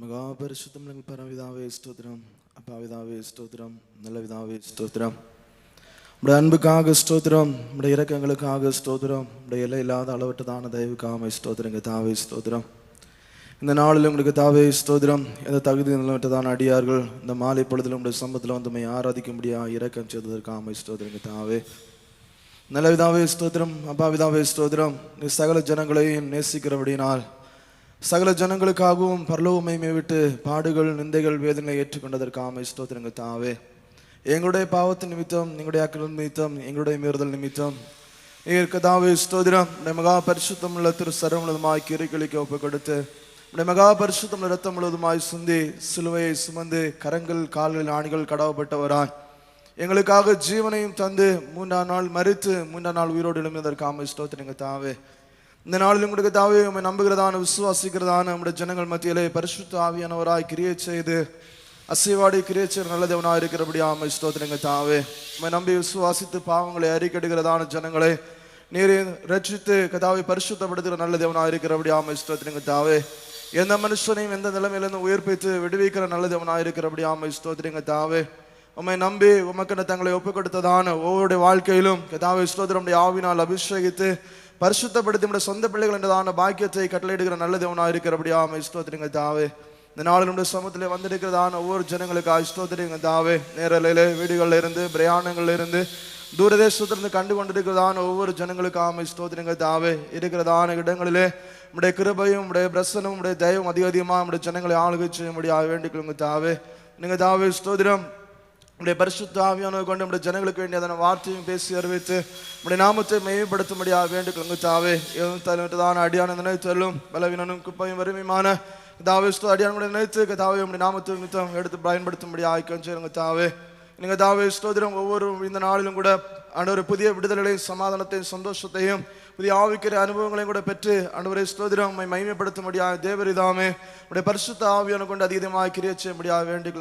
മഹാപരിശുദ്ധം പരവിതാവേ സ്തോത്രം അപ്പാവിതാവേ സ്തോത്രം நல்ல விதாவே ஸ்தோத்திரம் உடைய அன்புக்காக ஸ்தோத்திரம் உடைய இரக்கங்களுக்காக ஸ்தோத்திரம் உடைய எல்லை இல்லாத அளவற்றதான தயவுக்காக ஸ்தோத்திரங்க தாவே ஸ்தோத்திரம் இந்த நாளில் உங்களுக்கு தாவே ஸ்தோத்திரம் எந்த தகுதி நிலவற்றதான அடியார்கள் இந்த மாலை பொழுதில் உடைய சம்பத்தில் வந்து உண்மை ஆராதிக்கும்படியா இரக்கம் செய்ததற்காக ஸ்தோத்திரங்க தாவே நல்ல விதாவே ஸ்தோத்திரம் அப்பா விதாவே ஸ்தோத்திரம் நீ சகல ஜனங்களையும் நேசிக்கிறபடினால் சகல ஜனங்களுக்காகவும் பரலோகமைமை விட்டு பாடுகள் நிந்தைகள் வேதனை ஏற்றுக்கொண்டதற்காக ஸ்தோத்திரங்க தாவே. எங்களுடைய பாவத்தின் நிமித்தம் எங்களுடைய அக்கல் நிமித்தம் எங்களுடைய மீறுதல் நிமித்தம். நீர் ஸ்தோதிரம் மகா பரிசுத்தம் உள்ள திரு சரம் முழுவதுமாய் கிரிகளிக்க ஒப்பு கொடுத்து உடைய மகா பரிசுத்தம் ரத்தம் முழுவதுமாய் சுந்தி சிலுவையை சுமந்து கரங்கள் கால்கள் ஆணிகள் கடவப்பட்டவராய். எங்களுக்காக ஜீவனையும் தந்து மூன்றாம் நாள் மறித்து மூன்றாம் நாள் உயிரோடு எழுந்ததற்காக ஸ்தோத்திரங்க தாவே. இந்த நாளில் உங்களுக்கு தாவே உண்மை நம்புகிறதான விசுவாசிக்கிறதான நம்முடைய ஜனங்கள் மத்தியிலே பரிசுத்த ஆவியானவராய் கிரியை செய்து அசைவாடி கிரியை செய்கிற நல்லதவனாக இருக்கிறபடி ஆமை ஸ்தோத்திரங்க தாவே. உண்மை நம்பி விசுவாசித்து பாவங்களை அறிக்கெடுக்கிறதான ஜனங்களை நீரை ரட்சித்து கதாவை பரிசுத்தப்படுத்துகிற நல்ல தேவனாக இருக்கிறபடி ஆமை ஸ்தோத்திரங்க தாவே. எந்த மனுஷனையும் எந்த நிலைமையிலிருந்து உயிர்ப்பித்து விடுவிக்கிற நல்ல தேவனாக இருக்கிறபடி ஆமை ஸ்தோத்திரங்க தாவே. உம்மை நம்பி உமக்கென தங்களை ஒப்புக் கொடுத்ததான ஒவ்வொருடைய வாழ்க்கையிலும் கதாவை ஸ்தோத்திரமுடைய ஆவினால் அபிஷேகித்து பரிசுத்தப்படுத்தி நம்முடைய சொந்த பிள்ளைகள் என்றதான பாக்கியத்தை கட்டளையிடுகிற நல்ல தேவனாக இருக்கிறபடியா ஆமை. ஸ்தோத்திரங்க தாவே. இந்த நாள் நம்முடைய சமூகத்தில் வந்திருக்கிறதான ஒவ்வொரு ஜனங்களுக்கு ஸ்தோத்திரங்க தாவே. நேரலையில வீடுகளில் இருந்து பிரயாணங்கள்ல இருந்து தூரதேசத்திலிருந்து கண்டு கொண்டிருக்கிறதான ஒவ்வொரு ஜனங்களுக்கு ஆமை ஸ்தோத்திரங்க தாவே. இருக்கிறதான இடங்களிலே நம்முடைய கிருபையும் உடைய பிரசனும் உடைய தயவும் அதிக அதிகமாக நம்முடைய ஜனங்களை ஆளுகை செய்ய முடியாது வேண்டிக்கொள்ளுங்க தாவே. நீங்கள் தாவே ஸ்தோதிரம் உடைய பரிசுத்த ஆவியானவை கொண்டு நம்முடைய ஜனங்களுக்கு வேண்டியதான வார்த்தையும் பேசி அறிவித்து நம்முடைய நாமத்தை மெய்ப்படுத்தும்படியாக வேண்டுகொள்ளுங்க தாவே. தலைவட்டதான அடியான நினைத்தலும் பலவீனனும் குப்பையும் வறுமையுமான தாவே ஸ்தோ அடியானுடைய நினைத்து தாவே உடைய நாமத்தை நிமித்தம் எடுத்து பயன்படுத்தும்படி ஆய்க்கம் செய்யுங்க தாவே. நீங்கள் தாவே ஸ்தோதிரம் ஒவ்வொரு இந்த நாளிலும் கூட ஆண்டவர் புதிய விடுதலையும் சமாதானத்தையும் சந்தோஷத்தையும் புதிய ஆவிக்கிற அனுபவங்களையும் கூட பெற்று ஆண்டவரை ஸ்தோதிரம் முடியாத மகிமைப்படுத்தும்படியாக தேவரிதாமே. உடைய பரிசுத்த ஆவியான கொண்டு அதிகமாக கிரிய செய்யும்படியாக வேண்டிக்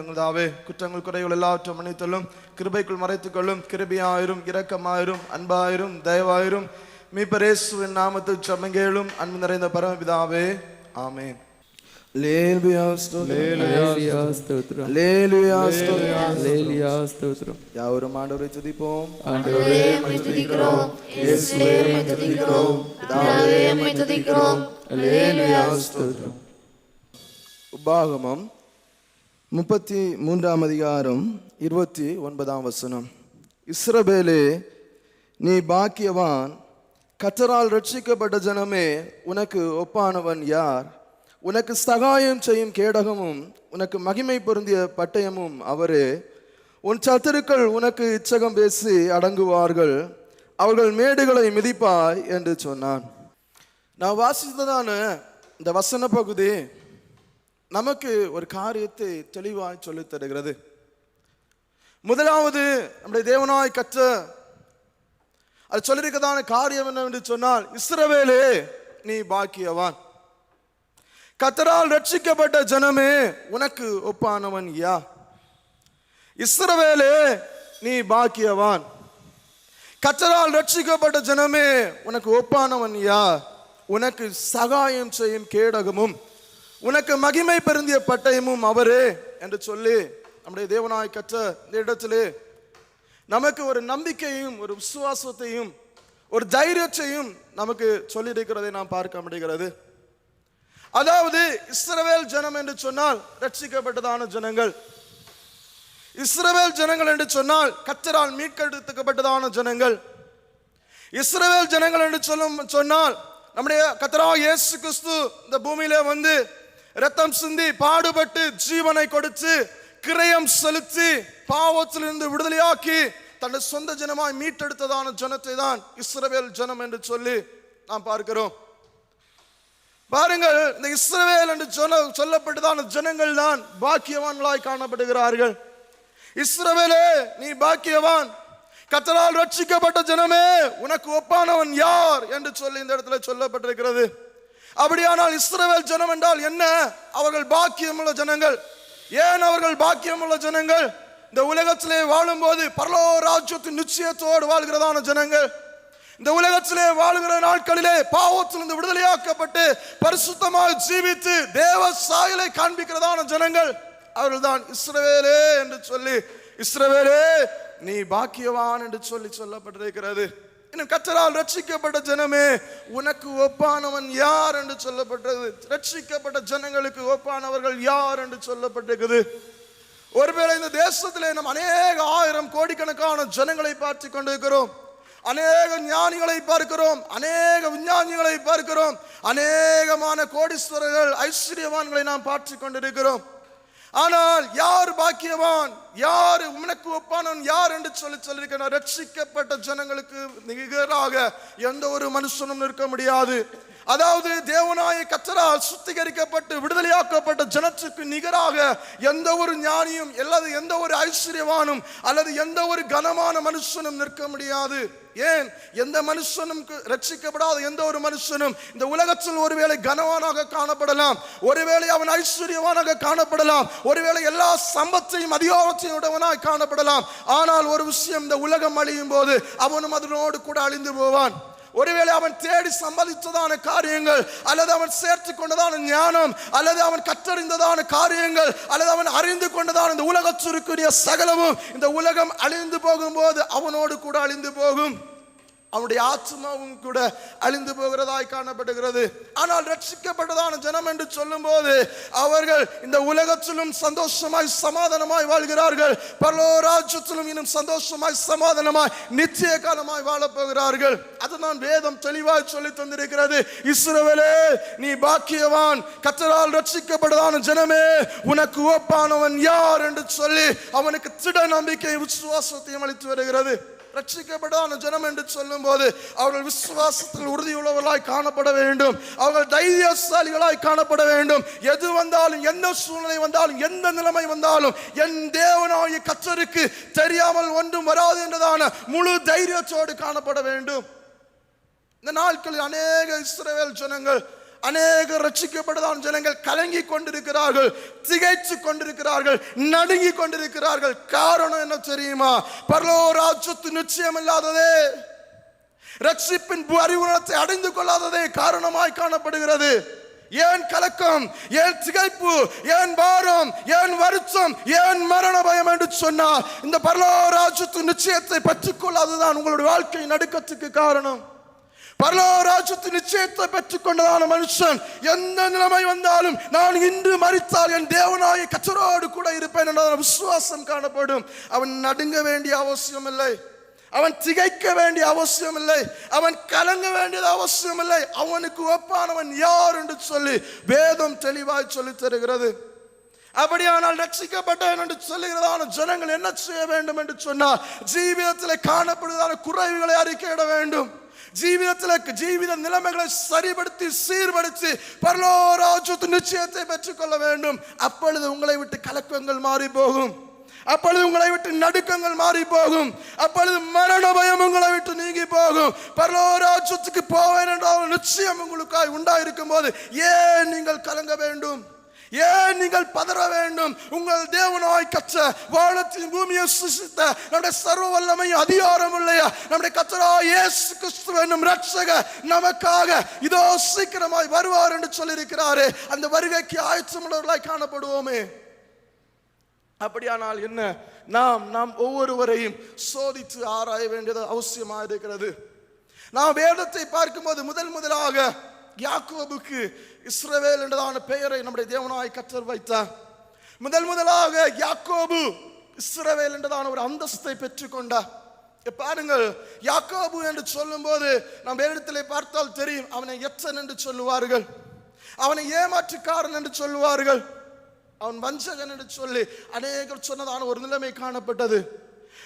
குற்றங்கள் குறைகள் எல்லாவற்றும் மன்னித்தலும் கிருபைக்குள் மறைத்துக்கொள்ளும். கிருபியாயிரும் இரக்கமாயிரும் அன்பாயிரும் தயவாயிரும். மீப்பரேசுவின் நாமத்தில் சமங்கேளும். அன்பு நிறைந்த பரமபிதாவே. ஆமேன். யாவரும் ஆண்டவரை துதிப்போம் உபாகமம் முப்பத்தி மூன்றாம் அதிகாரம் இருபத்தி ஒன்பதாம் வசனம் இஸ்ரபேலே நீ பாக்கியவான் கத்தரால் ரட்சிக்கப்பட்ட ஜனமே உனக்கு ஒப்பானவன் யார் உனக்கு சகாயம் செய்யும் கேடகமும் உனக்கு மகிமை பொருந்திய பட்டயமும் அவரே. உன் சத்துருக்கள் உனக்கு இச்சகம் பேசி அடங்குவார்கள். அவர்கள் மேடுகளை மிதிப்பாய் என்று சொன்னான். நான் வாசித்ததான இந்த வசன பகுதி நமக்கு ஒரு காரியத்தை தெளிவாய் சொல்லித் தருகிறது. முதலாவது நம்முடைய தேவனாய் கற்ற அது சொல்லியிருக்கதான காரியம் என்னவென்று சொன்னால் இஸ்ரவேலே நீ பாக்கியவான். கத்தரால் ரட்சிக்கப்பட்ட ஜனமே உனக்கு ஒப்பானவன் யா? இஸ்ரவேலே நீ பாக்கியவான். கத்தரால் ரட்சிக்கப்பட்ட ஜனமே உனக்கு ஒப்பானவன் யா? உனக்கு சகாயம் செய்யும் கேடகமும் உனக்கு மகிமை பெருந்திய பட்டயமும் அவரே என்று சொல்லி நம்முடைய தேவனாய் கற்ற இந்த இடத்திலே நமக்கு ஒரு நம்பிக்கையும் ஒரு விசுவாசத்தையும் ஒரு தைரியத்தையும் நமக்கு சொல்லியிருக்கிறதை நாம் பார்க்க முடிகிறது. அதாவது இஸ்ரவேல் ஜனம் என்று சொன்னால் ரட்சிக்கப்பட்டதான ஜனங்கள். இஸ்ரவேல் ஜனங்கள் என்று சொன்னால் கத்தரால் மீட்கெடுக்கப்பட்டதான ஜனங்கள். இஸ்ரவேல் ஜனங்கள் என்று சொல்லும் சொன்னால் நம்முடைய கத்தரா இயேசு கிறிஸ்து இந்த பூமியில வந்து ரத்தம் சிந்தி பாடுபட்டு ஜீவனை கொடுத்து கிரயம் செலுத்தி பாவத்திலிருந்து விடுதலையாக்கி தன்னை சொந்த ஜனமாய் மீட்டெடுத்ததான ஜனத்தை தான் இஸ்ரவேல் ஜனம் என்று சொல்லி நாம் பார்க்கிறோம். பாருங்கள் இந்த இஸ்ரவேல் என்று சொல்ல சொல்லப்பட்டுதான் ஜனங்கள் தான் பாக்கியவான்களாய் காணப்படுகிறார்கள். இஸ்ரவேலே நீ பாக்கியவான். கத்தரால் ரட்சிக்கப்பட்ட ஜனமே உனக்கு ஒப்பானவன் யார் என்று சொல்லி இந்த இடத்துல சொல்லப்பட்டிருக்கிறது. அப்படியானால் இஸ்ரவேல் ஜனம் என்றால் என்ன? அவர்கள் பாக்கியமுள்ள ஜனங்கள். ஏன் அவர்கள் பாக்கியமுள்ள ஜனங்கள்? இந்த உலகத்திலே வாழும்போது பரலோ ராஜ்யத்தின் நிச்சயத்தோடு வாழ்கிறதான ஜனங்கள். இந்த உலகத்திலே வாழுகிற நாட்களிலே பாவத்திலிருந்து விடுதலையாக்கப்பட்டு பரிசுத்தமாக ஜீவித்து தேவ சாயலை காண்பிக்கிறதான ஜனங்கள் அவர்கள்தான். இஸ்ரவேலே என்று சொல்லி இஸ்ரவேலே நீ பாக்கியவான் என்று சொல்லி சொல்லப்பட்டிருக்கிறது. இன்னும் கத்தரால் ரட்சிக்கப்பட்ட ஜனமே உனக்கு ஒப்பானவன் யார் என்று சொல்லப்பட்டது. ரட்சிக்கப்பட்ட ஜனங்களுக்கு ஒப்பானவர்கள் யார் என்று சொல்லப்பட்டிருக்குது. ஒருவேளை இந்த தேசத்திலே நாம் அநேக ஆயிரம் கோடிக்கணக்கான ஜனங்களை பார்த்து கொண்டிருக்கிறோம். அநேக ஞானிகளை பார்க்கிறோம் அநேக விஞ்ஞானிகளை பார்க்கிறோம் அநேகமான கோடீஸ்வரர்கள் ஐஸ்வர்யவான்களை நாம் பார்த்து கொண்டிருக்கிறோம். ஆனால் யார் பாக்கியவான்? யார் உனக்கு ஒப்பானவன்? யார் என்று சொல்லி சொல்லியிருக்கிறார். ரட்சிக்கப்பட்ட ஜனங்களுக்கு நிகராக எந்த ஒரு மனுஷனும் நிற்க முடியாது. அதாவது தேவனாய கத்தரால் சுத்திகரிக்கப்பட்டு விடுதலையாக்கப்பட்ட ஜனத்துக்கு நிகராக எந்த ஒரு ஞானியும் அல்லது எந்த ஒரு ஐஸ்வர்யவானும் அல்லது எந்த ஒரு கனமான மனுஷனும் நிற்க முடியாது. ஏன்? எந்த மனுஷனும் ரட்சிக்கப்படாத எந்த ஒரு மனுஷனும் இந்த உலகத்தில் ஒருவேளை கனவானாக காணப்படலாம் ஒருவேளை அவன் ஐஸ்வர்யவானாக காணப்படலாம் ஒருவேளை எல்லா சம்பத்தையும் அதிகாரத்தையும் உடையவனாய் காணப்படலாம். ஆனால் ஒரு விஷயம் இந்த உலகம் அழியும் போது அவனும் அதனோடு கூட அழிந்து போவான். ஒருவேளை அவன் தேடி சம்பாதித்ததான காரியங்கள் அல்லது அவன் சேர்த்து கொண்டதான ஞானம் அல்லது அவன் கற்றறிந்ததான காரியங்கள் அல்லது அவன் அறிந்து கொண்டதான இந்த உலகத்திற்குரிய சகலமும் இந்த உலகம் அழிந்து போகும்போது அவனோடு கூட அழிந்து போகும். அவனுடைய ஆத்மாவும் கூட அழிந்து போகிறதாய் காணப்படுகிறது. ஆனால் ரட்சிக்கப்பட்டதான ஜனம் என்று சொல்லும்போது அவர்கள் இந்த உலகத்திலும் சந்தோஷமாய் சமாதானமாய் வாழ்கிறார்கள். பரலோராஜ்யத்திலும் இன்னும் சந்தோஷமாய் சமாதானமாய் நிச்சய காலமாய் வாழப்போகிறார்கள் அதுதான் வேதம் தெளிவாய் சொல்லி தந்திருக்கிறது. இஸ்ரவேலே நீ பாக்கியவான். கத்தரால் ரட்சிக்கப்பட்டதான ஜனமே உனக்கு ஒப்பானவன் யார் என்று சொல்லி அவனுக்கு திட நம்பிக்கை விசுவாசத்தையும் அளித்து வருகிறது. ரட்சிக்கப்படாத ஜனம் என்று சொல்லும்போது அவர்கள் விசுவாசத்தில் உறுதியுள்ளவர்களாய் காணப்பட வேண்டும். அவர்கள் தைரியசாலிகளாய் காணப்பட வேண்டும். எது வந்தாலும் எந்த சூழ்நிலை வந்தாலும் எந்த நிலைமை வந்தாலும் என் தேவனாகிய கற்றருக்கு தெரியாமல் ஒன்றும் வராது என்றதான முழு தைரியத்தோடு காணப்பட வேண்டும். இந்த நாட்களில் அநேக இஸ்ரேல் ஜனங்கள் அநேக ரட்சிக்கப்பட்டதான ஜனங்கள் கலங்கி கொண்டிருக்கிறார்கள் திகைச்சு கொண்டிருக்கிறார்கள் நடுங்கி கொண்டிருக்கிறார்கள். காரணம் என்ன தெரியுமா? பரலோராஜ்யத்து நிச்சயம் இல்லாததே ரட்சிப்பின் அறிவுணத்தை அடைந்து கொள்ளாததே காரணமாய் காணப்படுகிறது. ஏன் கலக்கம்? ஏன் திகைப்பு? ஏன் பாரம்? ஏன் வருத்தம்? ஏன் மரண பயம் என்று சொன்னால் இந்த பரலோராஜ்யத்து நிச்சயத்தை பற்றிக்கொள்ளாததான் உங்களுடைய வாழ்க்கை நடுக்கத்துக்கு காரணம். பரலோராஜ்யத்து நிச்சயத்தை பெற்றுக்கொண்டதான மனுஷன் எந்த நிலைமை வந்தாலும் நான் இன்று மறித்தால் என் தேவனாய கச்சரோடு கூட இருப்பேன் என்ற விசுவாசம் காணப்படும். அவன் நடுங்க வேண்டிய அவசியம் இல்லை அவன் திகைக்க வேண்டிய அவசியம் இல்லை அவன் கலங்க வேண்டியது அவசியம் இல்லை அவனுக்கு ஒப்பானவன் யார் என்று சொல்லி வேதம் தெளிவாய் சொல்லித் தருகிறது. அப்படியானால் ரட்சிக்கப்பட்டேன் என்று சொல்லுகிறதான ஜனங்கள் என்ன செய்ய வேண்டும் என்று சொன்னால் ஜீவிதத்தில் காணப்படுவதான குறைவுகளை அறிக்கையிட வேண்டும். ஜீவிதத்தில் ஜீவித நிலைமைகளை சரிபடுத்தி சீர்படுத்தி பரலோராஜ்யத்து நிச்சயத்தை பெற்றுக்கொள்ள வேண்டும். அப்பொழுது உங்களை விட்டு கலக்கங்கள் மாறி போகும் அப்பொழுது உங்களை விட்டு நடுக்கங்கள் மாறி போகும் அப்பொழுது மரண பயம் உங்களை விட்டு நீங்கி போகும் பரலோராஜ்யத்துக்கு போவேன் என்ற நிச்சயம் உங்களுக்காய் உண்டாயிருக்கும் போது ஏன் நீங்கள் கலங்க வேண்டும்? ஏன் நீங்கள் பதற வேண்டும்? உங்கள் தேவனாய் கற்ற வானத்தின் பூமியை சுசித்த நம்முடைய சர்வ வல்லமை அதிகாரம் இல்லையா? நம்முடைய கத்தரா இயேசு கிறிஸ்து என்னும் ரட்சக நமக்காக இதோ சீக்கிரமாய் வருவார் என்று சொல்லியிருக்கிறாரே. அந்த வருகைக்கு ஆயத்தமுள்ளவர்களாய் காணப்படுவோமே. அப்படியானால் என்ன? நாம் நாம் ஒவ்வொருவரையும் சோதித்து ஆராய வேண்டியது அவசியமா இருக்கிறது நாம் வேதத்தை பார்க்கும்போது முதல் முதலாக யாக்கோபுக்கு இஸ்ரவேல் என்றதான பெயரை நம்முடைய தேவனாய் கற்றர் வைத்தார். முதல் முதலாக யாக்கோபு இஸ்ரவேல் என்றதான ஒரு அந்தஸ்தை பெற்றுக்கொண்டார். பாருங்கள் யாக்கோபு என்று சொல்லும்போது நம் வேதத்திலே பார்த்தால் தெரியும் அவனை எச்சன் என்று சொல்லுவார்கள். அவனை ஏமாற்றுக்காரன் என்று சொல்லுவார்கள். அவன் வஞ்சகன் என்று சொல்லி அநேகர் சொன்னதான ஒரு நிலைமை காணப்பட்டது.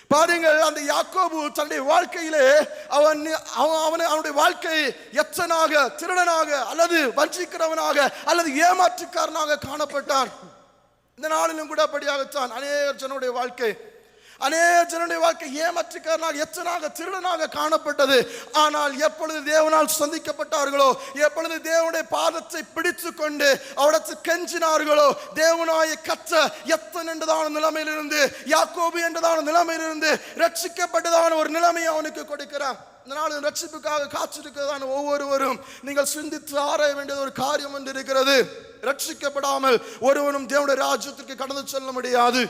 பாருங்கள் அந்த யாக்கோபு தன்னுடைய வாழ்க்கையிலே அவன் அவன் அவனை அவனுடைய வாழ்க்கை எச்சனாக திருடனாக அல்லது வஞ்சிக்கிறவனாக அல்லது ஏமாற்றுக்காரனாக காணப்பட்டான். இந்த நாளிலும் கூட அப்படியாகத்தான். அநேகர் ஜனுடைய வாழ்க்கை அநேக ஜனுடைய வாழ்க்கை ஏமாற்றுக்காரனால் எச்சனாக திருடனாக காணப்பட்டது. ஆனால் எப்பொழுது தேவனால் சந்திக்கப்பட்டார்களோ எப்பொழுது தேவனுடைய பாதத்தை பிடித்து கொண்டு அவடத்து கெஞ்சினார்களோ தேவனாய கற்ற எத்தன் என்றதான நிலைமையிலிருந்து யாக்கோபு என்றதான நிலைமையிலிருந்து ரட்சிக்கப்பட்டதான ஒரு நிலைமையை அவனுக்கு கொடுக்கிறான். இந்த நாள் ரட்சிப்புக்காக காத்திருக்கிறதான ஒவ்வொருவரும் நீங்கள் சிந்தித்து ஆராய வேண்டியது ஒரு காரியம் ஒன்று இருக்கிறது. ரட்சிக்கப்படாமல் ஒருவனும் தேவனுடைய ராஜ்யத்திற்கு கடந்து செல்ல முடியாது.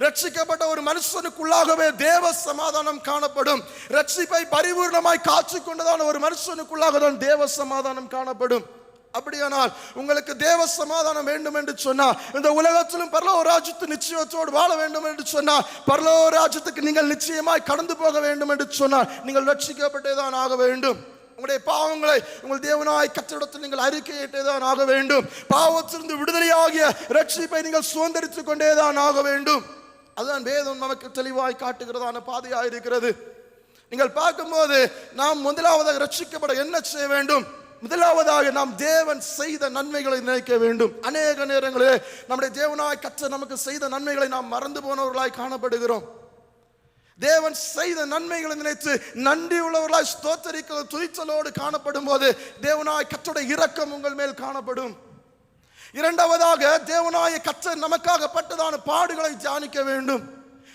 ரட்சிக்கப்பட்ட ஒரு மனுஷனுக்குள்ளாகவே தேவ சமாதானம் காணப்படும். ரட்சிப்பை பரிபூர்ணமாய் காட்சி கொண்டதான ஒரு மனுஷனுக்குள்ளாக தான் தேவ சமாதானம் காணப்படும். அப்படியானால் உங்களுக்கு தேவ சமாதானம் வேண்டும் என்று சொன்னால் இந்த உலகத்திலும் பரலோ ராஜ்யத்து நிச்சயத்தோடு வாழ வேண்டும் என்று சொன்னால் பரலோ ராஜ்யத்துக்கு நீங்கள் நிச்சயமாய் கடந்து போக வேண்டும் என்று சொன்னால் நீங்கள் ரட்சிக்கப்பட்டே தான் ஆக வேண்டும். உங்களுடைய பாவங்களை உங்கள் தேவனாய் கத்திடத்தில் நீங்கள் அறிக்கையிட்டே தான் ஆக வேண்டும். பாவத்திலிருந்து விடுதலையாகிய ரட்சிப்பை நீங்கள் சுதந்திரித்துக் கொண்டே தான் ஆக வேண்டும். அதுதான் வேதம் நமக்கு தெளிவாய் காட்டுகிறதான பாதையாக இருக்கிறது. நீங்கள் பார்க்கும்போது நாம் முதலாவதாக ரட்சிக்கப்பட என்ன செய்ய வேண்டும்? முதலாவதாக நாம் தேவன் செய்த நன்மைகளை நினைக்க வேண்டும். அநேக நேரங்களிலே நம்முடைய தேவனாய் கற்ற நமக்கு செய்த நன்மைகளை நாம் மறந்து போனவர்களாய் காணப்படுகிறோம். தேவன் செய்த நன்மைகளை நினைத்து நன்றி உள்ளவர்களாய் ஸ்தோத்தரிக்க துணிச்சலோடு காணப்படும் போது தேவனாய் கற்றுடைய இரக்கம் உங்கள் மேல் காணப்படும். இரண்டாவதாக தேவனாய கத்தர் நமக்காக பட்டதான பாடுகளை தியானிக்க வேண்டும்.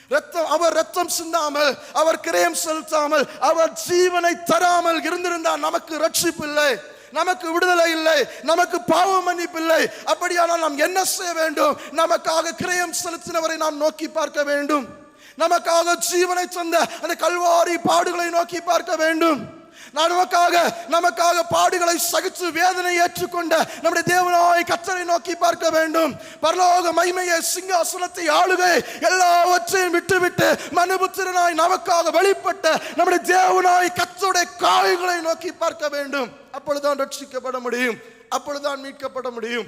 ரத்தம் அவர் ரத்தம் சிந்தாமல் அவர் கிரயம் செலுத்தாமல் அவர் ஜீவனை தராமல் இருந்திருந்தால் நமக்கு ரட்சிப்பு இல்லை நமக்கு விடுதலை இல்லை நமக்கு பாவ மன்னிப்பு இல்லை. அப்படியானால் நாம் என்ன செய்ய வேண்டும்? நமக்காக கிரயம் செலுத்தினவரை நாம் நோக்கி பார்க்க வேண்டும். நமக்காக ஜீவனை தந்த அந்த கல்வாரி பாடுகளை நோக்கி பார்க்க வேண்டும். நமக்காக நமக்காக பாடுகளை சகித்து வேதனை ஏற்றுக்கொண்ட நம்முடைய தேவனாய் கத்தரை நோக்கி பார்க்க வேண்டும். பரலோக மைமையை சிங்காசனத்தை ஆளுகை எல்லாவற்றையும் விட்டுவிட்டு மனுபுத்திரனாய் நமக்காக வெளிப்பட்ட நம்முடைய தேவனாய் கத்தருடைய காய்களை நோக்கி பார்க்க வேண்டும். அப்பொழுதுதான் ரட்சிக்கப்பட முடியும். அப்பொழுதுதான் மீட்கப்பட முடியும்.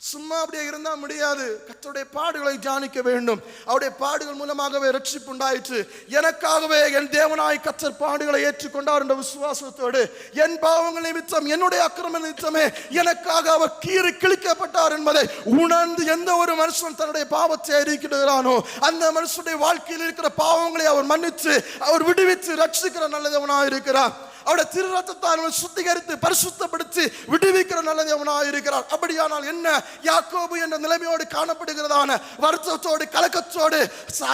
சும்மா அப்படியே இருந்தா முடியாது. கத்தருடைய பாடுகளை தியானிக்க வேண்டும். அவருடைய பாடுகள் மூலமாகவே ரட்சிப்பு உண்டாயிற்று. எனக்காகவே என் தேவனாய் கத்தர் பாடுகளை ஏற்றுக்கொண்டார் என்ற விசுவாசத்தோடு என் பாவங்கள் நிமித்தம் என்னுடைய அக்கிரம நிமித்தமே எனக்காக அவர் கீறி கிழிக்கப்பட்டார் என்பதை உணர்ந்து எந்த ஒரு மனுஷன் தன்னுடைய பாவத்தை அறிக்கிறானோ அந்த மனுஷனுடைய வாழ்க்கையில் இருக்கிற பாவங்களை அவர் மன்னித்து அவர் விடுவித்து ரட்சிக்கிற நல்லதவனாக இருக்கிறார். அவருடைய திரு ரத்தத்தான் அவனை சுத்திகரித்து பரிசுத்தப்படுத்தி விடுவிக்கிற நல்ல தேவனாக இருக்கிறார் அப்படியானால் என்ன? யாக்கோபு என்ற நிலைமையோடு காணப்படுகிறதான வருத்தத்தோடு கலக்கத்தோடு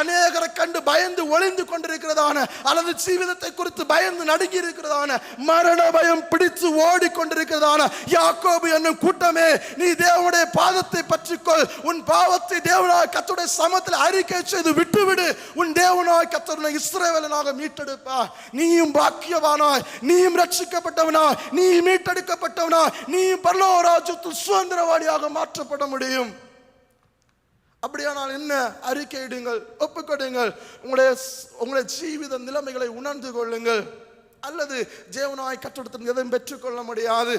அநேகரை கண்டு பயந்து ஒளிந்து கொண்டிருக்கிறதான அல்லது ஜீவிதத்தை குறித்து பயந்து நடுங்கி இருக்கிறதான மரண பயம் பிடித்து ஓடிக்கொண்டிருக்கிறதான யாக்கோபு என்னும் கூட்டமே நீ தேவனுடைய பாதத்தை பற்றிக்கொள். உன் பாவத்தை தேவனாய் கத்துடைய சமத்தில் அறிக்கை செய்து விட்டுவிடு. உன் தேவனாய் கத்தருனை இஸ்ரவேலனாக மீட்டெடுப்பா நீயும் பாக்கியவானாய். நீயும் ரட்சிக்கப்பட்டவனா நீ மீட்டெடுக்கப்பட்டவனா நீ பரலோ ராஜ்யத்தில் சுதந்திரவாதியாக மாற்றப்பட முடியும். அப்படியானால் என்ன? அறிக்கையிடுங்கள் ஒப்புக்கொடுங்கள் உங்களுடைய உங்களுடைய ஜீவித நிலைமைகளை உணர்ந்து கொள்ளுங்கள். அல்லது ஜேவனாய் கட்டடத்தில் எதையும் பெற்றுக்கொள்ள முடியாது.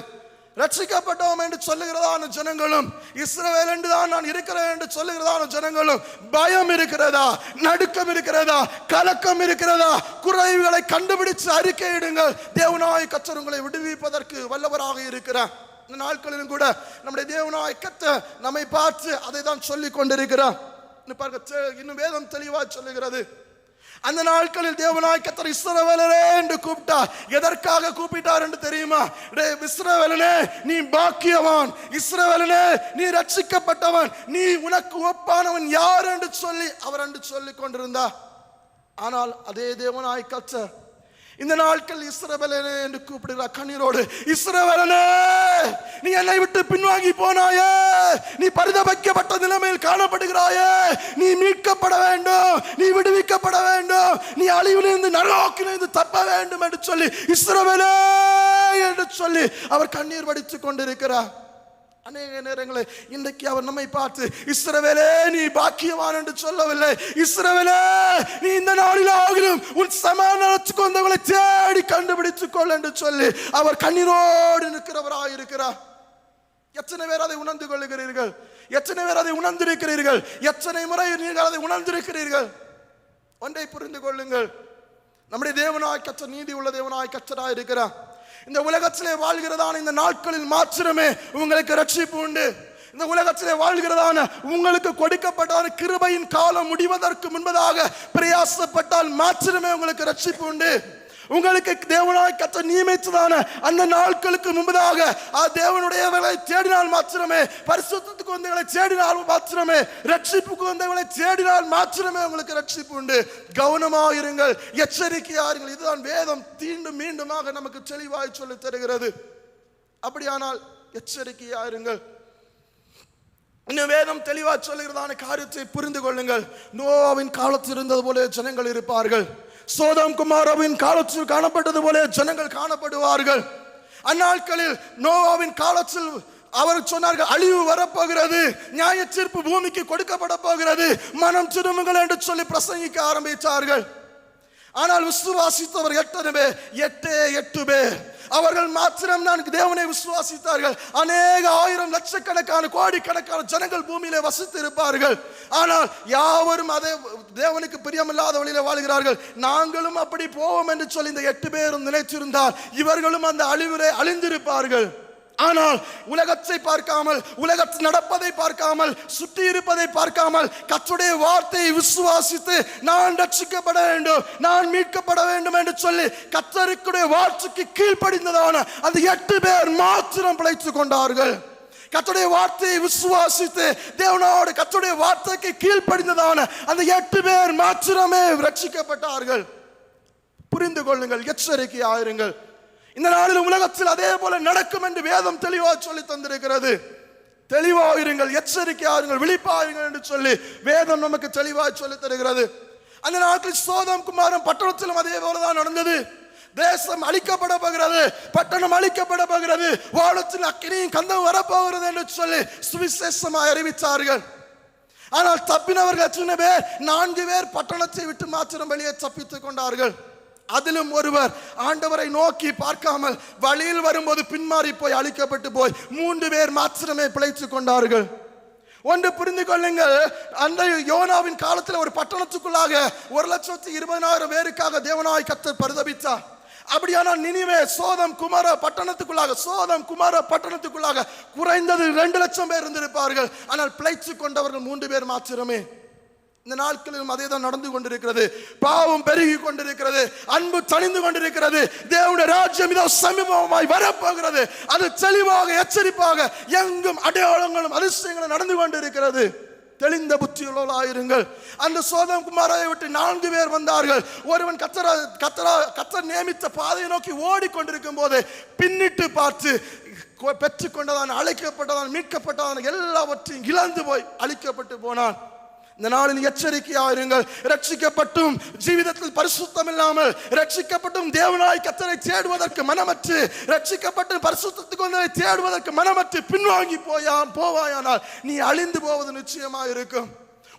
ரட்சிக்கப்பட்டோம் என்று சொல்லுகிறதான ஜனங்களும் இஸ்ரவேல் என்று தான் நான் இருக்கிறேன் என்று சொல்லுகிறதான ஜனங்களும் பயம் இருக்கிறதா? நடுக்கம் இருக்கிறதா? கலக்கம் இருக்கிறதா? குறைவுகளை கண்டுபிடிச்சு அறிக்கையிடுங்கள் தேவனாய் கச்சர் உங்களை விடுவிப்பதற்கு வல்லவராக இருக்கிறார். இந்த நாட்களிலும் கூட நம்முடைய தேவனாய் கத்த நம்மை பார்த்து அதை தான் சொல்லி கொண்டிருக்கிறார் இன்னும் தெ- இன்னும் வேதம் தெளிவாக சொல்லுகிறது. அந்த நாட்களில் தேவனாய் கத்தர் இஸ்ரவேலனே என்று கூப்பிட்டா எதற்காக கூப்பிட்டார் என்று தெரியுமா? டேய் இஸ்ரவேலனே நீ பாக்கியவான். இஸ்ரவேலனே நீ ரட்சிக்கப்பட்டவன். நீ உனக்கு ஒப்பானவன் யார் என்று சொல்லி அவர் என்று சொல்லி கொண்டிருந்தா ஆனால் அதே தேவனாய் கத்தர் இந்த நாட்கள் இஸ்ரவேலனே என்று கூப்பிடுகிறார் கண்ணீரோடு இஸ்ரவேலனே நீ என்னை விட்டு பின்வாங்கி போனாயே. நீ பரிதபிக்கப்பட்ட நிலைமையில் காணப்படுகிறாயே. நீ மீட்கப்பட வேண்டும். நீ விடுவிக்கப்பட வேண்டும். நீ அழிவிலிருந்து நரோக்கிலிருந்து தப்ப வேண்டும் என்று சொல்லி இஸ்ரவேலே என்று சொல்லி அவர் கண்ணீர் வடித்து கொண்டிருக்கிறார். அநேக நேரங்களை இன்றைக்கு அவர் நம்மை பார்த்து இஸ்ரவேலே நீ பாக்கியவான் என்று சொல்லவில்லை. இஸ்ரவேலே நீ இந்த நாளில் ஆகிலும் உன் சமாதானத்துக்கு வந்தவங்களை தேடி கண்டுபிடித்துக் கொள் என்று சொல்லி அவர் கண்ணீரோடு நிற்கிறவராக இருக்கிறார். எத்தனை பேர் அதை உணர்ந்து கொள்ளுகிறீர்கள்? எத்தனை பேர் அதை உணர்ந்திருக்கிறீர்கள்? எத்தனை முறை நீங்கள் அதை உணர்ந்திருக்கிறீர்கள்? ஒன்றை புரிந்து கொள்ளுங்கள். நம்முடைய தேவனாய் கச்ச நீதி உள்ள தேவனாய் கற்றராய் இருக்கிறார். இந்த உலகத்திலே வாழ்கிறதான இந்த நாட்களில் மாத்திரமே உங்களுக்கு ரட்சிப்பு உண்டு. இந்த உலகத்திலே வாழ்கிறதான உங்களுக்கு கொடுக்கப்பட்டான கிருபையின் காலம் முடிவதற்கு முன்பதாக பிரயாசப்பட்டால் மாத்திரமே உங்களுக்கு ரட்சிப்பு உண்டு. உங்களுக்கு தேவனாய் கத்த நியமித்ததான அந்த நாட்களுக்கு முன்பதாக ஆ தேவனுடையவர்களை தேடினால் மாத்திரமே பரிசுத்தத்துக்கு வந்தவர்களை தேடினால் மாத்திரமே ரட்சிப்புக்கு வந்தவர்களை தேடினால் மாத்திரமே உங்களுக்கு ரட்சிப்பு உண்டு. கவனமாக இருங்கள் எச்சரிக்கையா இருங்கள். இதுதான் வேதம் தீண்டும் மீண்டுமாக நமக்கு தெளிவாய் சொல்லி தருகிறது. அப்படியானால் எச்சரிக்கையா இருங்கள். இன்னும் வேதம் தெளிவா சொல்லுகிறதான காரியத்தை புரிந்து கொள்ளுங்கள். நோவாவின் காலத்தில் இருந்தது போல ஜனங்கள் இருப்பார்கள். சோதம் குமாரவின் காலத்தில் காணப்பட்டது போல ஜனங்கள் காணப்படுவார்கள். அந்நாட்களில் நோவாவின் காலத்தில் அவர் சொன்னார்கள் அழிவு வரப்போகிறது நியாய தீர்ப்பு பூமிக்கு கொடுக்கப்பட போகிறது மனம் திரும்புங்கள் என்று சொல்லி பிரசங்கிக்க ஆரம்பித்தார்கள். ஆனால் விசுவாசித்தவர் எத்தனை பேர் எட்டே எட்டு பேர் அவர்கள் மாத்திரம் நான் தேவனை விசுவாசித்தார்கள். அநேக ஆயிரம் லட்சக்கணக்கான கோடிக்கணக்கான ஜனங்கள் பூமியிலே வசித்து இருப்பார்கள் ஆனால் யாவரும் அதை தேவனுக்கு பிரியமில்லாத வழியில் வாழ்கிறார்கள். நாங்களும் அப்படி போவோம் என்று சொல்லி இந்த எட்டு பேரும் நினைத்திருந்தால் இவர்களும் அந்த அழிவிலே அழிந்திருப்பார்கள். ஆனால் உலகத்தை பார்க்காமல் உலகத்தில் நடப்பதை பார்க்காமல் சுற்றி இருப்பதை பார்க்காமல் கத்துடைய வார்த்தையை விசுவாசித்து நான் ரட்சிக்கப்பட வேண்டும் நான் மீட்கப்பட வேண்டும் என்று சொல்லி கத்தருக்குடைய வார்த்தைக்கு கீழ்ப்படிந்ததான அந்த எட்டு பேர் மாத்திரம் பிழைத்துக் கொண்டார்கள். கத்துடைய வார்த்தையை விசுவாசித்து தேவனோடு கத்துடைய வார்த்தைக்கு கீழ்ப்படிந்ததான அந்த எட்டு பேர் மாத்திரமே ரட்சிக்கப்பட்டார்கள். புரிந்து கொள்ளுங்கள் எச்சரிக்கை ஆயிருங்கள் இந்த நாளில் உலகத்தில் அதே போல நடக்கும் என்று வேதம் தெளிவாக சொல்லி தந்திருக்கிறது. தெளிவாயிருங்கள் எச்சரிக்கையாருங்கள் விழிப்பாயிருங்கள் என்று சொல்லி வேதம் நமக்கு தெளிவாக சொல்லி தருகிறது. அந்த நாட்களில் சோதம் குமாரம் பட்டணத்திலும் அதே போலதான் நடந்தது. தேசம் அழிக்கப்பட போகிறது பட்டணம் அழிக்கப்பட போகிறது வானத்தில் அக்கினியும் கந்தம் வரப்போகிறது என்று சொல்லி சுவிசேஷமாக அறிவித்தார்கள். ஆனால் தப்பினவர்கள் எத்தனை பேர் நான்கு பேர் பட்டணத்தை விட்டு மாத்திரம் வெளியே தப்பித்துக் கொண்டார்கள். அதிலும் ஒருவர் ஆண்டவரை நோக்கி பார்க்காமல் வழியில் வரும்போது பின்மாறி போய் அழிக்கப்பட்டு போய் மூன்று பேர் மாத்திரமே பிழைத்து கொண்டார்கள். ஒன்று புரிந்து கொள்ளுங்கள் அந்த யோனாவின் காலத்தில் ஒரு பட்டணத்துக்குள்ளாக ஒரு லட்சத்தி இருபதாயிரம் பேருக்காக தேவனாய் கத்தர் பரிதபித்தார். அப்படியானால் நினிவே சோதம் குமார பட்டணத்துக்குள்ளாக சோதம் குமார பட்டணத்துக்குள்ளாக குறைந்தது ரெண்டு லட்சம் பேர் இருந்திருப்பார்கள். ஆனால் பிழைச்சு கொண்டவர்கள் மூன்று பேர் மாத்திரமே. இந்த நாட்களிலும் அதே தான் நடந்து கொண்டிருக்கிறது. பாவம் பெருகி கொண்டிருக்கிறது. அன்பு தணிந்து கொண்டிருக்கிறது. தேவனுடைய ராஜ்யம் இதோ சமீபமாய் வரப்போகிறது. அது தெளிவாக எச்சரிப்பாக எங்கும் அடையாளங்களும் அதிசயங்களும் நடந்து கொண்டிருக்கிறது. தெளிந்த புத்தியுள்ளவர்களாயிருங்கள் அந்த சோதம் குமாரை விட்டு நான்கு பேர் வந்தார்கள். ஒருவன் கத்தர கத்தரா கத்தர் நியமித்த பாதையை நோக்கி ஓடிக்கொண்டிருக்கும் போது பின்னிட்டு பார்த்து கொ- பெற்றுக்கொண்டதான் அழைக்கப்பட்டதான் மீட்கப்பட்டதான் எல்லாவற்றையும் இழந்து போய் அழிக்கப்பட்டு போனான். இந்த நாளில் எச்சரிக்கையாக இருங்கள் ரட்சிக்கப்பட்டும் ஜீவிதத்தில் பரிசுத்தம் இல்லாமல் ரட்சிக்கப்பட்டும் தேவனாய் கத்தனை தேடுவதற்கு மனமற்று ரட்சிக்கப்பட்டு பரிசுத்தத்துக்கு ஒன்றை தேடுவதற்கு மனமற்று பின்வாங்கி போயா போவாயானால் நீ அழிந்து போவது நிச்சயமா இருக்கும்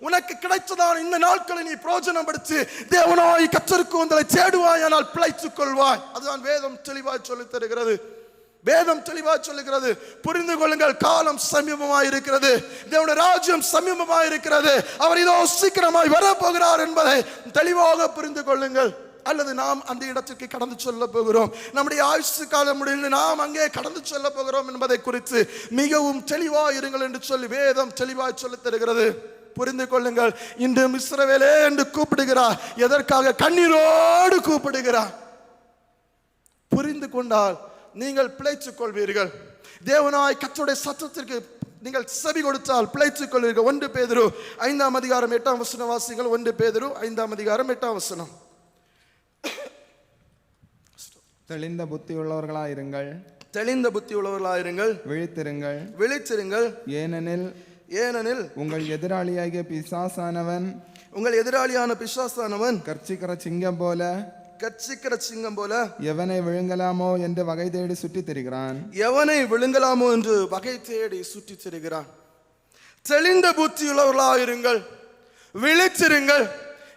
உனக்கு கிடைத்ததான இந்த நாட்களை நீ பிரயோஜனப்படுத்தி தேவனாய் கத்தருக்கு ஒன்றை தேடுவாயானால் பிழைத்துக் கொள்வாய் அதுதான் வேதம் தெளிவாய் சொல்லித் தருகிறது வேதம் தெளிவாக சொல்லுகிறது. புரிந்து கொள்ளுங்கள் காலம் சமீபமாய் இருக்கிறது. தேவனுடைய ராஜ்யம் சமீபமாக இருக்கிறது. அவர் இதோ சீக்கிரமாய் வரப்போகிறார் என்பதை தெளிவாக புரிந்து கொள்ளுங்கள். அல்லது நாம் அந்த இடத்திற்கு கடந்து சொல்ல போகிறோம். நம்முடைய ஆயுசு காலம் முடிவில் நாம் அங்கே கடந்து சொல்ல போகிறோம் என்பதை குறித்து மிகவும் தெளிவாக இருங்கள் என்று சொல்லி வேதம் தெளிவாய் சொல்லி தருகிறது. புரிந்து கொள்ளுங்கள். இன்று மிஸ்ரவேலே என்று கூப்பிடுகிறார். எதற்காக? கண்ணீரோடு கூப்பிடுகிறார். புரிந்து கொண்டால் நீங்கள் பிழைத்துக் கொள்வீர்கள் தேவனாய் கர்த்தருடைய சத்தத்திற்கு நீங்கள் செவி கொடுத்தால் பிழைத்துக் கொள்வீர்கள் ஒன்று பேதுரு ஐந்தாம் அதிகாரம் எட்டாம் வசன வாசிகள் ஒன்று பேதுரு ஐந்தாம் அதிகாரம் எட்டாம் வசனம். தெளிந்த புத்தியுள்ளவர்களாயிருங்கள் தெளிந்த புத்தி உள்ளவர்களாயிருங்கள் விழித்திருங்கள். விழித்திருங்கள். ஏனெனில் ஏனெனில் உங்கள் எதிராளியாகிய பிசாசானவன் உங்கள் எதிராளியான பிசாசானவன் கர்ச்சிக்கிற சிங்கம் போல கட்சிக்கிற சிங்கம் போல எவனை விழுங்கலாமோ என்று வகை தேடி சுற்றித் திரிகிறான். எவனை விழுங்கலாமோ என்று வகை தேடி சுற்றித் திரிகிறான். தெளிந்த புத்தியுள்ளவர்களாயிருங்கள் விழித்திருங்கள்.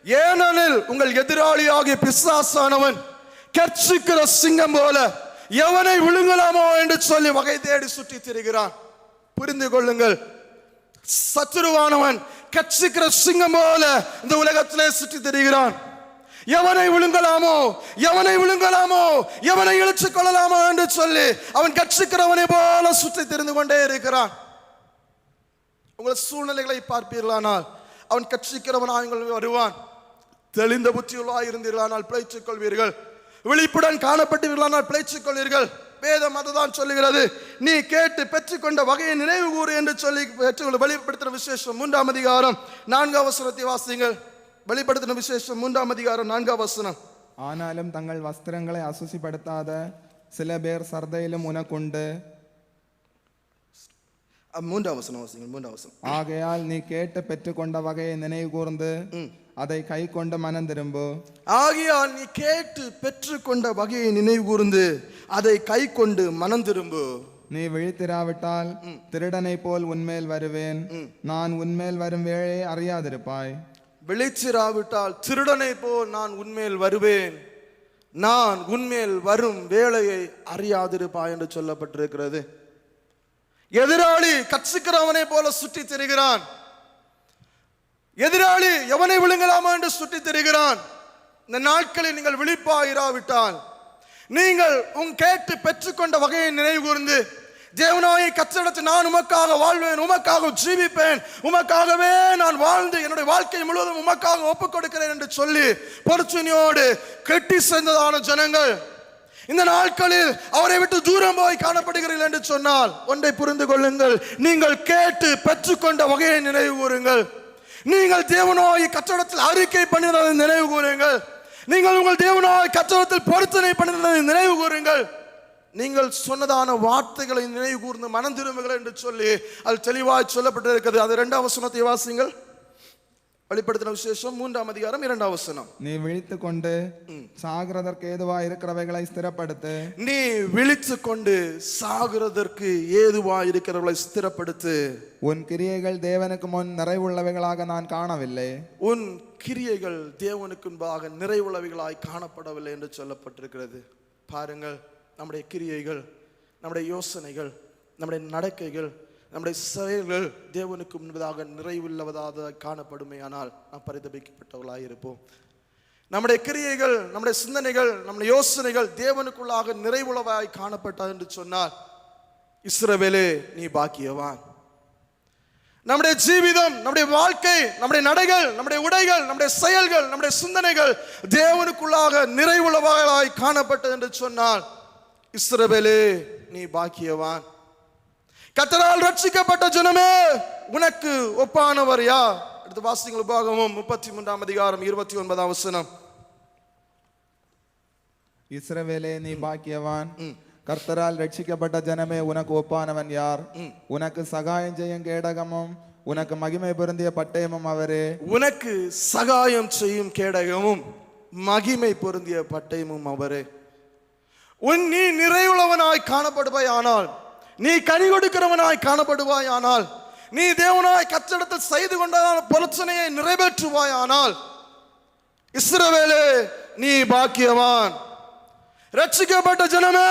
ஏனெனில் உங்கள் எதிராளியாகிய பிசாசானவன் கர்ச்சிக்கிற சிங்கம் போல எவனை விழுங்கலாமோ என்று சொல்லி வகை தேடி சுற்றித் திரிகிறான். புரிந்து கொள்ளுங்கள். சத்துருவானவன் கட்சிக்கிற சிங்கம் போல இந்த உலகத்திலே சுற்றித் திரிகிறான். எவனை விழுங்கலாமோ? எவனை விழுங்கலாமோ? எவனை இழுத்துக் கொள்ளலாமோ என்று சொல்லி அவன் கட்சிக்கிறவனை போல சுற்றி தெரிந்து கொண்டே இருக்கிறான். உங்கள் சூழ்நிலைகளை பார்ப்பீர்களானால் அவன் கட்சிக்கிறவனாக வருவான். தெளிந்த புத்தியுள்ளாக இருந்தீர்களானால் பிழைத்துக் கொள்வீர்கள். விழிப்புடன் காணப்பட்டீர்களானால் பிழைச்சுக் கொள்வீர்கள். வேதம் அதுதான் சொல்லுகிறது. நீ கேட்டு பெற்றுக்கொண்ட வகையை நினைவு கூறு என்று சொல்லி பெற்றுக்கொள்ள வெளிப்படுத்துகிற விசேஷம் மூன்றாம் அதிகாரம் நான்காம் வசனத்தை வாசிங்கள் வெளிப்படுத்தின விசேஷம் மூன்றாம் அதிகாரம் நான்காம் வசனம். ஆனாலும் தங்கள் வஸ்திரங்களை அசுசிப்படுத்தாத சில பேர் சர்தையிலும் உனக்குண்டு. மூன்றாம் வசனம் வாசிங்கள் மூன்றாம் வசனம். ஆகையால் நீ கேட்டு பெற்றுக்கொண்ட வகையை நினைவு கூர்ந்து அதை கை கொண்டு மனம் திரும்பு. ஆகையால் நீ கேட்டு பெற்றுக்கொண்ட வகையை நினைவு கூர்ந்து அதை கை கொண்டு மனம் திரும்பு. நீ விழித்திராவிட்டால் திருடனை போல் உன்மேல் வருவேன். நான் உன்மேல் வரும் வேளையை அறியாதிருப்பாய். விழிச்சிராவிட்டால் திருடனை போல் நான் உன்மேல் வருவேன். நான் உன்மேல் வரும் வேலையை அறியாதிருப்பா என்று சொல்லப்பட்டிருக்கிறது. எதிராளி கட்சிக்கிறவனை போல சுற்றி திரிகிறான். எதிராளி எவனை விழுங்கலாமா என்று சுற்றி திரிகிறான். இந்த நாட்களில் நீங்கள் விழிப்பாயிராவிட்டால் நீங்கள் உன் கேட்டு பெற்றுக்கொண்ட வகையை நினைவு கூர்ந்து தேவனாயை கச்சடத்து நான் உமக்காக வாழ்வேன் உமக்காக ஜீவிப்பேன் உமக்காகவே நான் வாழ்ந்து என்னுடைய வாழ்க்கை முழுவதும் உமக்காக ஒப்பு கொடுக்கிறேன் என்று சொல்லி பொறுச்சுனியோடு கெட்டி சேர்ந்ததான ஜனங்கள் இந்த நாட்களில் அவரை விட்டு தூரம் போய் காணப்படுகிறீர்கள் என்று சொன்னால் ஒன்றை புரிந்து கொள்ளுங்கள். நீங்கள் கேட்டு பெற்றுக்கொண்ட வகையை நினைவு கூறுங்கள். நீங்கள் தேவனோய் கச்சடத்தில் அறிக்கை பண்ணினதை நினைவு கூறுங்கள். நீங்கள் உங்கள் தேவனோய் கச்சடத்தில் பொருத்தனை பண்ணினதை நினைவு கூறுங்கள். நீங்கள் சொன்னதான வார்த்தைகளை நினைவு கூர்ந்து மனம் திரும்புங்கள் என்று சொல்லி அது தெளிவாய் சொல்லப்பட்டிருக்கிறது. அது இரண்டாம் வசனத்தை வாசிங்கள். வெளிப்படுத்தின விசேஷம் மூன்றாம் அதிகாரம் இரண்டாம் வசனம். நீ விழித்து கொண்டு சாகிறதற்கு ஏதுவா இருக்கிறவைகளை ஸ்திரப்படுத்து. நீ விழித்து கொண்டு சாகிறதற்கு ஏதுவா இருக்கிறவர்களை ஸ்திரப்படுத்து. உன் கிரியைகள் தேவனுக்கு முன் நிறைவுள்ளவைகளாக நான் காணவில்லை. உன் கிரியைகள் தேவனுக்கு முன்பாக நிறைவுள்ளவைகளாய் காணப்படவில்லை என்று சொல்லப்பட்டிருக்கிறது. பாருங்கள். நம்முடைய கிரியைகள் நம்முடைய யோசனைகள் நம்முடைய நடக்கைகள் நம்முடைய செயல்கள் தேவனுக்கு முன்பதாக நிறைவுள்ளவதாக காணப்படுமே ஆனால் நாம் பரிதபிக்கப்பட்டவர்களாக இருப்போம். நம்முடைய கிரியைகள் நம்முடைய சிந்தனைகள் நம்முடைய யோசனைகள் தேவனுக்குள்ளாக நிறைவுள்ளவாய் காணப்பட்டது என்று சொன்னால் இஸ்ரவேலே நீ பாக்கியவான். நம்முடைய ஜீவிதம் நம்முடைய வாழ்க்கை நம்முடைய நடைகள் நம்முடைய உடைகள் நம்முடைய செயல்கள் நம்முடைய சிந்தனைகள் தேவனுக்குள்ளாக நிறைவுள்ளவாய் காணப்பட்டது என்று சொன்னால் இஸ்ரவேலே நீ பாக்கியவான். கத்தரால் ரட்சிக்கப்பட்ட ஜனமே உனக்கு ஒப்பானவர் யார்? அடுத்து வாசிங்கள் உபாகமும் முப்பத்தி மூன்றாம் அதிகாரம் இருபத்தி ஒன்பதாம் வசனம். இஸ்ரவேலே நீ பாக்கியவான். கர்த்தரால் ரட்சிக்கப்பட்ட ஜனமே உனக்கு ஒப்பானவன் யார்? உனக்கு சகாயம் செய்யும் கேடகமும் உனக்கு மகிமை பொருந்திய பட்டயமும் அவரே. உனக்கு சகாயம் செய்யும் கேடகமும் மகிமை பொருந்திய பட்டயமும் அவரே. உன் நீ நிறைவுள்ளவனாய் காணப்படுவாய் ஆனால் நீ கனி கொடுக்கிறவனாய் காணப்படுவாய் ஆனால் நீ தேவனாய் கச்சடத்தில் செய்து கொண்டதான பிரச்சனையை நிறைவேற்றுவாய் ஆனால் இஸ்ரவேலே நீ பாக்கியவான். ரட்சிக்கப்பட்ட ஜனமே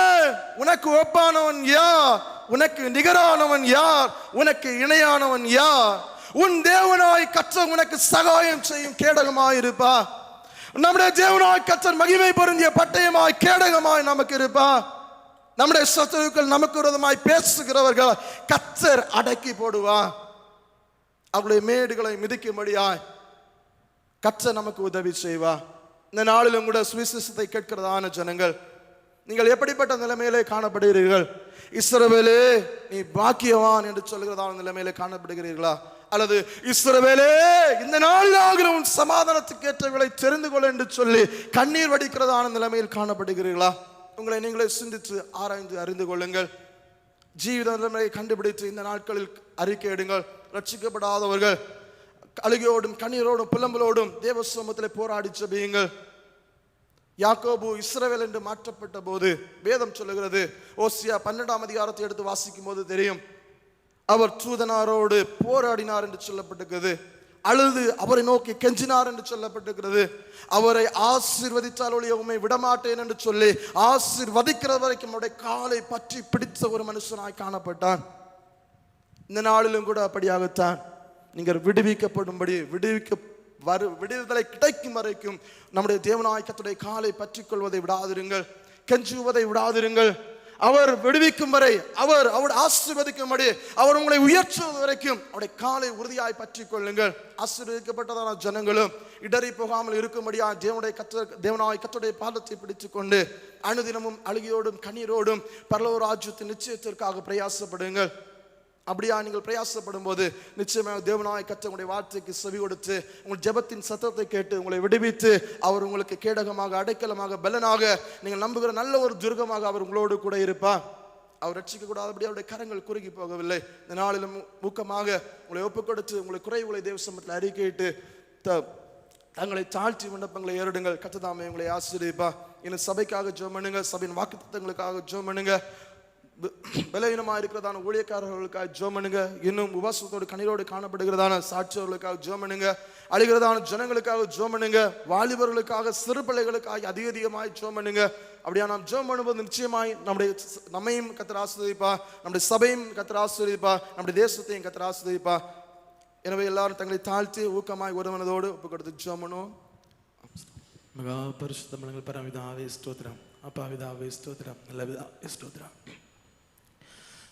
உனக்கு ஒப்பானவன் யார்? உனக்கு நிகரானவன் யார்? உனக்கு இணையானவன் யார்? உன் தேவனாய் கற்ற உனக்கு சகாயம் செய்யும் கேடகமாயிருப்பா இருப்பா நம்முடைய தேவனாய் கற்றர் மகிமை பொருந்திய பட்டயமாய் கேடகமாய் நமக்கு இருப்பா நம்முடைய சத்துருக்கள் நமக்கு விரோதமாய் பேசுகிறவர்கள் கத்தர் அடக்கி போடுவா அவருடைய மேடுகளை மிதிக்கும்படியாய் கத்தர் நமக்கு உதவி செய்வா இந்த நாளிலும் கூட சுவிசேஷத்தை கேட்கிறதான ஜனங்கள் நீங்கள் எப்படிப்பட்ட நிலைமையிலே காணப்படுகிறீர்கள்? இஸ்ரவேலே நீ பாக்கியவான் என்று சொல்கிறதான நிலைமையிலே காணப்படுகிறீர்களா? அல்லது இஸ்ரவேலே இந்த நாளில் ஆகிற உன் சமாதானத்துக்கு ஏற்றவர்களை தெரிந்து கொள்ள என்று சொல்லி கண்ணீர் வடிக்கிறதான நிலைமையில் காணப்படுகிறீர்களா? உங்களை நீங்களே சிந்தித்து ஆராய்ந்து அறிந்து கொள்ளுங்கள். ஜீவித நிலைமையை கண்டுபிடித்து இந்த நாட்களில் அறிக்கையிடுங்கள் ரட்சிக்கப்படாதவர்கள் அழுகையோடும் கண்ணீரோடும் புலம்பலோடும் தேவ சமூகத்தில் போராடி செபியுங்கள் யாக்கோபு இஸ்ரவேல் என்று மாற்றப்பட்ட போது வேதம் சொல்லுகிறது. ஓசியா பன்னெண்டாம் அதிகாரத்தை எடுத்து வாசிக்கும் போது தெரியும். அவர் தூதனாரோடு போராடினார் என்று சொல்லப்பட்டிருக்கிறது. அழுது அவரை நோக்கி கெஞ்சினார் என்று சொல்லப்பட்டிருக்கிறது. அவரை ஆசிர்வதித்தால் ஒழிய உண்மை விடமாட்டேன் என்று சொல்லி ஆசீர்வதிக்கிற வரைக்கும் அவருடைய காலை பற்றி பிடித்த ஒரு மனுஷனாய் காணப்பட்டான். இந்த நாளிலும் கூட அப்படியாகத்தான். நீங்கள் விடுவிக்கப்படும்படி விடுவிக்க வரு விடுதலை கிடைக்கும் வரைக்கும் நம்முடைய தேவநாயக்கத்துடைய காலை பற்றி கொள்வதை விடாதிருங்கள். கெஞ்சுவதை விடாதிருங்கள். அவர் விடுவிக்கும் வரை அவர் அவர் ஆசீர்வதிக்கும்படி அவர் உங்களை உயர்த்துவது வரைக்கும் அவருடைய காலை உறுதியாய் பற்றி கொள்ளுங்கள். ஆசீர்வதிக்கப்பட்டதான ஜனங்களும் இடறி போகாமல் இருக்கும்படியா தேவனுடைய கத்த தேவனாய் கத்துடைய பாதத்தை பிடித்துக்கொண்டு அனுதினமும் அழுகையோடும் கண்ணீரோடும் பரலோ ராஜ்யத்தின் நிச்சயத்திற்காக பிரயாசப்படுங்கள். அப்படியா நீங்கள் பிரயாசப்படும் போது நிச்சயமாக தேவனாய் கற்ற உங்களுடைய வார்த்தைக்கு செவி கொடுத்து உங்கள் ஜெபத்தின் சத்தத்தை கேட்டு உங்களை விடுவித்து அவர் உங்களுக்கு கேடகமாக அடைக்கலமாக பலனாக நீங்கள் நம்புகிற நல்ல ஒரு துர்கமாக அவர் உங்களோடு கூட இருப்பார். அவர் ரட்சிக்க கூடாதபடி அவருடைய கரங்கள் குறுகி போகவில்லை. இந்த நாளிலும் ஊக்கமாக உங்களை ஒப்புக் கொடுத்து உங்களை குறைவுகளை தேவ சமத்தில் அறிக்கையிட்டு த தங்களை தாழ்த்தி விண்ணப்பங்களை ஏறிடுங்கள். கத்ததாமே உங்களை ஆசிரியப்பா இன்னும் சபைக்காக ஜெபம் பண்ணுங்க. சபையின் வாக்குத்தத்தங்களுக்காக ஜெபம் பண்ணுங்க. பலவீனமாக இருக்கிறதான ஊழியக்காரர்களுக்காக ஜோமனுங்க இன்னும் உபாசத்தோடு கண்ணீரோடு காணப்படுகிறதான சாட்சியர்களுக்காக ஜோமனுங்க அழுகிறதான ஜனங்களுக்காக ஜோமனுங்க வாலிபர்களுக்காக சிறு பிள்ளைகளுக்காக அதிக அதிகமாய் ஜோமனுங்க அப்படியா நாம் ஜோம் பண்ணும்போது நிச்சயமாய் நம்முடைய நம்மையும் கத்திர ஆசிரியப்பா நம்முடைய சபையும் கத்திர ஆசிரியப்பா நம்முடைய தேசத்தையும் கத்திர ஆசிரியப்பா எனவே எல்லாரும் தங்களை தாழ்த்தி ஊக்கமாய் ஒருவனதோடு ஒப்பு கொடுத்து ஜோமனும் மகா மகா பரிசுத்தமனங்கள் பரமிதாவே ஸ்தோத்திரம். அப்பாவிதாவே ஸ்தோத்திரம். நல்லவிதாவே ஸ்தோத்திரம்.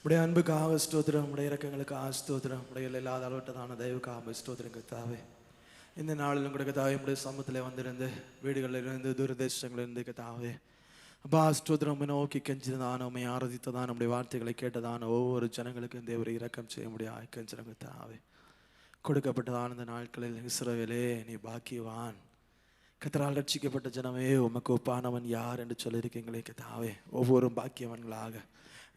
உடைய அன்புக்கு ஸ்தோத்திரம் உடைய இறக்கங்களுக்கு ஸ்தோத்திரம். உடைய இல்லாத அளவட்டதான தயவுக்காக ஸ்தோத்திரம் கத்தாவே இந்த நாளிலும் கூட கத்தாவே உடைய சமூகத்தில் வந்திருந்து வீடுகளில் இருந்து தூரதேசங்களில் இருந்து கத்தாவே அப்பா அஸ்தோத்திரம் நோக்கி கெஞ்சிதான் உண்மை ஆராதித்ததான் நம்முடைய வார்த்தைகளை கேட்டதான ஒவ்வொரு ஜனங்களுக்கும் தேவரை இறக்கம் செய்ய முடியாது கெஞ்சிரம் கத்தாவே கொடுக்கப்பட்டதான இந்த நாட்களில் இஸ்ரவேலே நீ பாக்கியவான். கத்தரால் ரட்சிக்கப்பட்ட ஜனமே உமக்கு ஒப்பானவன் யார் என்று சொல்லியிருக்கீங்களே கத்தாவே ஒவ்வொரு பாக்கியவன்களாக.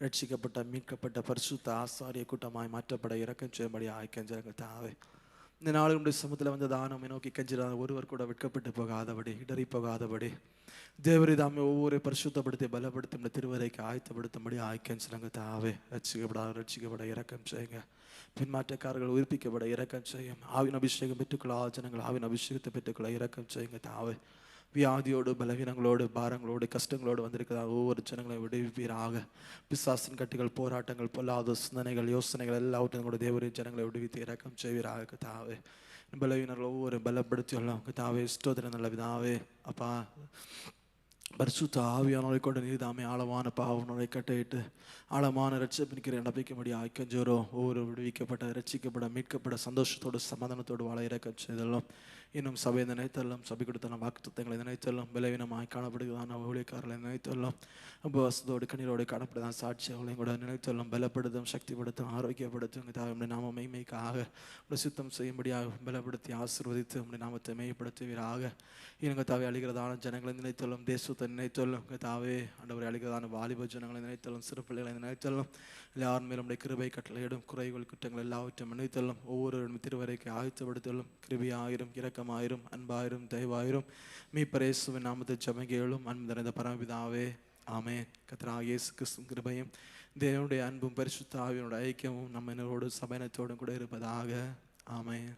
ரட்சிக்கப்பட்ட மீட்கப்பட்ட பரிசுத்த ஆசாரிய கூட்டமாய் மாற்றப்பட இறக்கம் செய்யும்படி ஆய்க்கஞ்சரங்க தாவே. இந்த நாளுடைய சமூகத்தில் வந்த தானம் நோக்கி கஞ்சிடாத ஒருவர் கூட வெட்கப்பட்டு போகாதபடி இடறி போகாதபடி. தேவரை தாமே ஒவ்வொரு பரிசுத்தப்படுத்தி பலப்படுத்தி இந்த திருவரைக்கு ஆயத்தப்படுத்தும்படி ஆய்க்கஞ்சரங்க தாவே. ரட்சிக்கப்பட ரட்சிக்கப்பட இறக்கம் செய்யுங்க பின்மாற்றக்காரர்கள் உயிர்ப்பிக்கப்பட இறக்கம் செய்யும். ஆவின் அபிஷேகம் பெற்றுக்கொள்ள ஜனங்கள் ஆவின் அபிஷேகத்தை பெற்றுக்கொள்ள இறக்கம் செய்யுங்க தாவே. வியாதியோடு பலவீனங்களோடு பாரங்களோடு கஷ்டங்களோடு வந்திருக்கிறதா ஒவ்வொரு ஜனங்களையும் விடுவிப்பீராக. பிசாசின் கட்டுகள் போராட்டங்கள் பொல்லாத சிந்தனைகள் யோசனைகள் எல்லாவற்றையும் கூட தேவரின் ஜனங்களை விடுவித்து இறக்கம் செய்வீராக தாவே பலவீனர்கள் ஒவ்வொரு பலப்படுத்தி எல்லாம் தாவே ஸ்தோத்திரம் நல்ல விதாவே அப்பா பரிசுத்த ஆவியானவரை கொண்டு நீதாமே ஆழமான பாவனரை கட்டையிட்டு ஆழமான ரட்சிப்பின்கிற நம்பிக்கைப்படி ஆக்கஞ்சோரோ ஒவ்வொரு விடுவிக்கப்பட்ட ரட்சிக்கப்பட மீட்கப்பட சந்தோஷத்தோடு சமாதானத்தோடு வாழ இறக்கம் செய்தெல்லாம் இன்னும் சபை நினைத்தெல்லாம் சபை கொடுத்த வாக்குத்தங்களை நினைத்தெல்லாம் பலவீனமாய் காணப்படுகிறதான ஊழியக்காரர்களை நினைத்தெல்லாம் உபவாசத்தோடு கண்ணீரோடு காணப்படுதான் சாட்சியங்களையும் கூட நினைத்தெல்லாம் பலப்படுத்தும் சக்திப்படுத்தும் ஆரோக்கியப்படுத்தும். தாய் நாம மெய்மைக்காக உடைய சுத்தம் செய்யும்படியாக பலப்படுத்தி ஆசிர்வதித்து உடைய நாமத்தை மெய்ப்படுத்துவீராக இனங்க தாவை அழிகிறதான ஜனங்களை நினைத்தெல்லாம் தேசத்தை நினைத்தெல்லாம் தாவே அண்டவரை அழிகிறதான வாலிப ஜனங்களை நினைத்தெல்லாம் சிறு பிள்ளைகளை நினைத்தெல்லாம் எல்லார் மேலும் உடைய கிருபை கட்டளையிடும் குறைகள் குற்றங்கள் எல்லாவற்றையும் நினைத்தல்லும் ஒவ்வொரு திருவரைக்கு ஆயத்தப்படுத்தலும். கிருபியாயிரும் இரக்கமாயிரும் அன்பாயிரும் தயவாயிரும். மீ பரேசுவின் நாமத்தை ஜமகேளும் அன்பு நிறைந்த பரமபிதாவே. ஆமே கத்ரா இயேசு கிருபையும் தேவனுடைய அன்பும் பரிசுத்தாவியனுடைய ஐக்கியமும் நம்ம என்னோடு சபைனத்தோடும் கூட இருப்பதாக. ஆமே